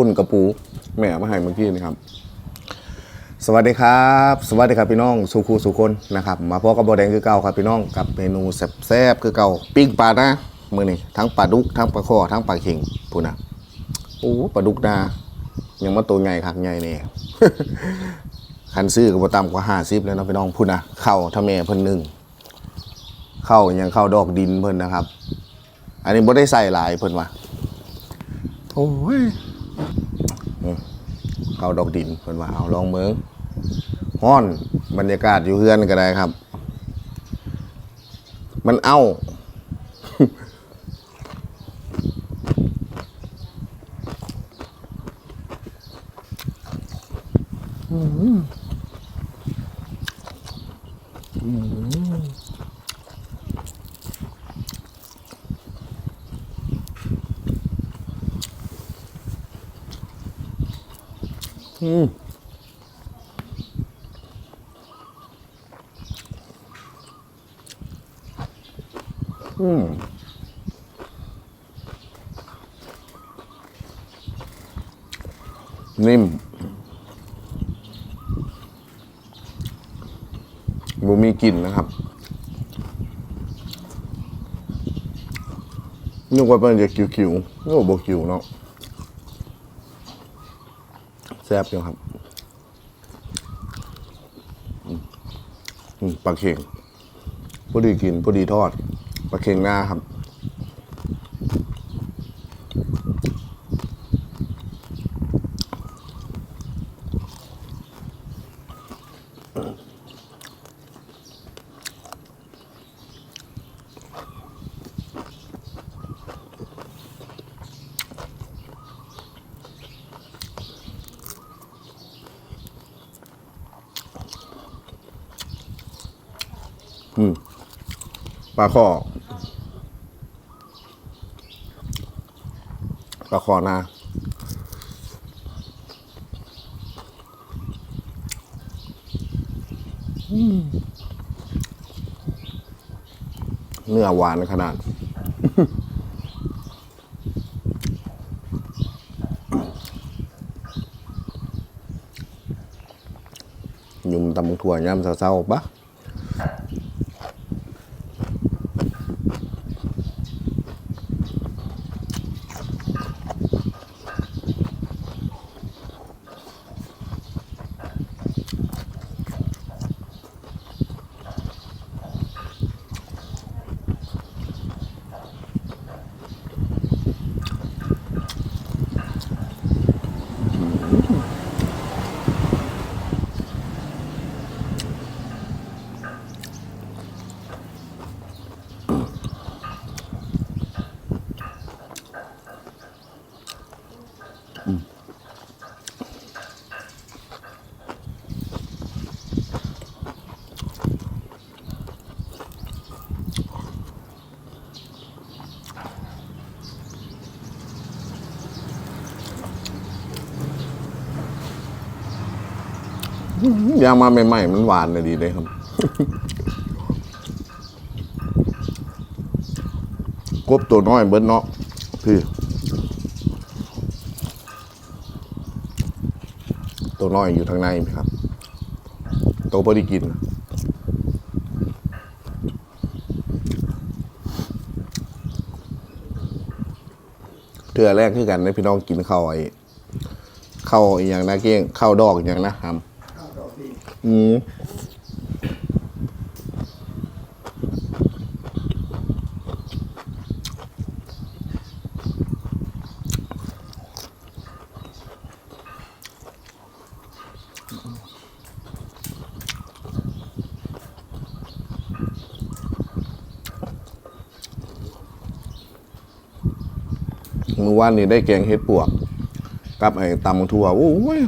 ปุ่นกระปู แม่มาให้เมื่อกี้นะครับ สวัสดีครับ สวัสดีครับพี่น้องสุคูสุคนนะครับ มาพบกับบอแดงคือเก่าครับพี่น้องกับเมนูแซ่บๆคือเก่าปิ้งปลานะมือนี่ทั้งปลาดุกทั้งปลาคอทั้งปลาเข็งพูนะโอ้ปลาดุกนายังมาตัวใหญ่คักใหญ่เนี่ยคันซื้อก็บ่ต่ำกว่าห้าสิบแล้วนะพี่น้องพูนะเข้าถ้าแม่เพิ่นหนึ่งเข้ายังเข้าดอกดินเพิ่นนะครับ อันนี้บ่ได้ใส่หลายเพิ่นว่าโอ้ย เข้าดอกดินเพิ่นว่าเอาลองเมืองฮ้อนบรรยากาศอยู่เฮือนก็ได้ครับ มันเอาอืมอืม นิ่มบ่มีกลิ่นนะครับนึกว่าเป็นจะคิวๆนึกว่าบคิวเนาะ ซ่บอยู่ครับปลาเค็งพอดีกินพอดีทอดปลาเค็งหน้าครับ ลาคอปลาคอนาเนื้อหวานขนาด ยุ่มตำบักถั่วย่ำเศร้าๆปะ ยางมาใหม่ๆมันหวานเลยดีเลยครับกบตัวน้อยเบิดเนาะพี่ตัวน้อยอยู่ทางในครับตัวพอดีกินเทือแรกคือกันนะพี่น้องกินข้าวไอ้ข้าวอย่างนะเก้งข้าวดอกอย่างนะครับ อืมเมื่อวานนี้ได้แกงเห็ดปวก กับไอ้ตำทั่วโอ้ย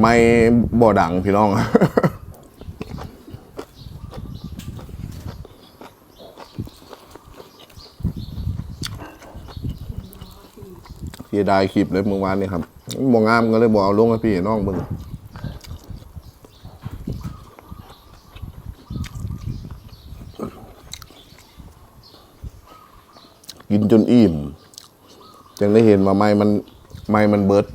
ไม่บ่ดังพี่น้องเสียดายคลิปเลยเมื่อวานนี่ครับบ่งามก็เลยบอกเอาลงให้พี่น้องเบิ่งกินจนอิ่มจึงได้เห็นว่าไม้มันไม่มันเบิด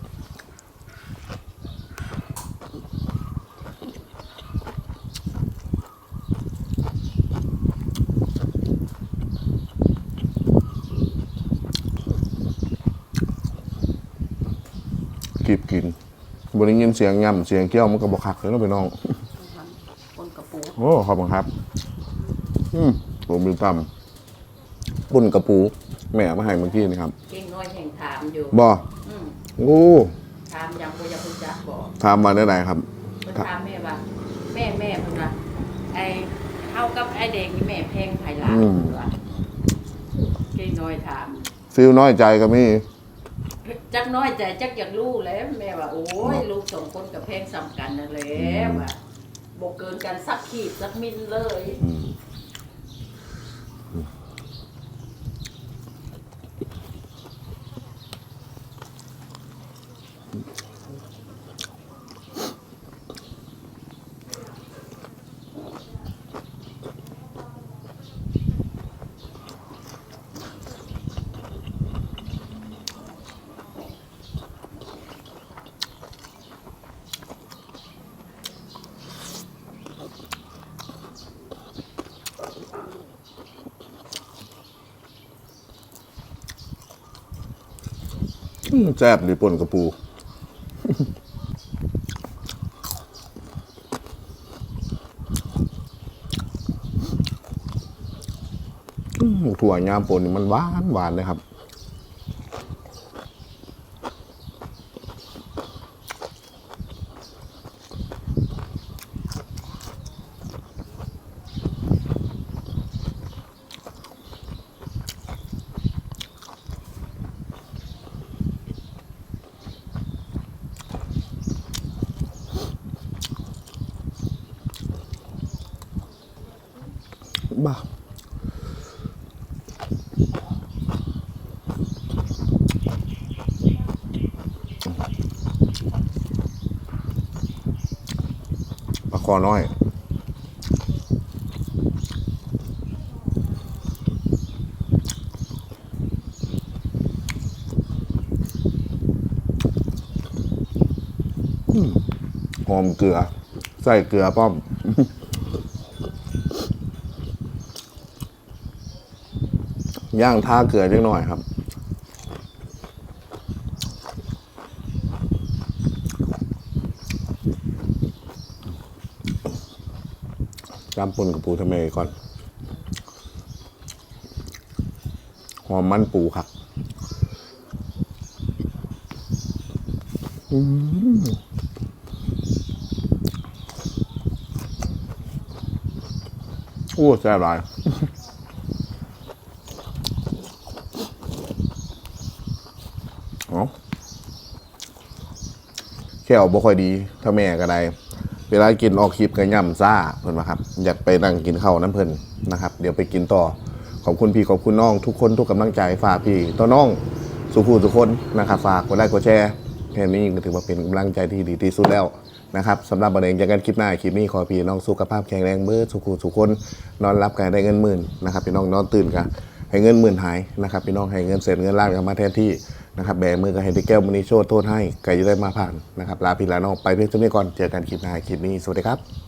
กีบกินบริยินเสียงย่ำเสียงเกี้ยวมันก็บอกคักเลยเนาะพี่น้อง คนกระปูโอ้ขอบคุณครับ อืมผมมีตำปุ่นกระปู แม่เอามาให้เมื่อกี้นี่ครับเก่งน้อยแห่งถามอยู่บออืมโอ้ถามยังบ่อยากรู้จักบอกทำมาได้ไหนครับ เพิ่นถามแม่ว่า แม่แม่เพิ่นว่าไอ้เฮากับไอ้เด็กนี่แม่แพงไผหลานอืม เพิ่นว่าเก่งน้อยถามฟิลน้อยใจก็มี จักน้อยใจจักอยากรู้แหล้วแม่ว่าโอ้ยลูกสองคนกับแพงซ้ำกันนั่นแหละว่าบ่เกินกันสักขีดสักมิลเลย อืม แซ่บดีป่นกระปู ถั่วยามป่นนี่มันหวานหวานเลยครับ บ้าปลาคอน้อยหอมเกลือ ใส่เกลือป้อม ย่างท่าเกลือเล็กหน่อยครับจำปุ่นกับปูทะเมก่อนหอมมันปูครับอืมโอ้แซ่บหลาย เอา แค่ออกบ่ค่อยดีถ้าแม่ก็ได้เวลากินออกคลิปก็ย่ำซ่าเพิ่นว่าครับ อยากไปนั่งกินข้าวน้ำเพิ่นนะครับ เดี๋ยวไปกินต่อขอบคุณพี่ขอบคุณน้องทุกคนทุกกำลังใจฝากพี่ต่อน้องสุขูทุกคนนะครับฝากกดไลค์กดแชร์แค่นี้ก็ถือว่าเป็นกำลังใจที่ดีที่สุดแล้วนะครับสำหรับประเด็นจากกันคลิปหน้าคลิปนี้ขอพี่น้องสุขภาพแข็งแรงเบิดสุขูทุกคนนอนรับกันได้เงินหมื่นนะครับพี่น้องนอนตื่นกันให้เงินหมื่นหายนะครับพี่น้องให้เงินเศษเงินล้านกันมาแทนที่ นะครับแบมือกับเฮนรี่แก้วมณีโชดโทษให้ไก่จะได้มาผ่านนะครับลาพี่ลาน้องไปเพียงเท่านี้ก่อนเจอกันคลิปหน้าคลิปนี้สวัสดีครับ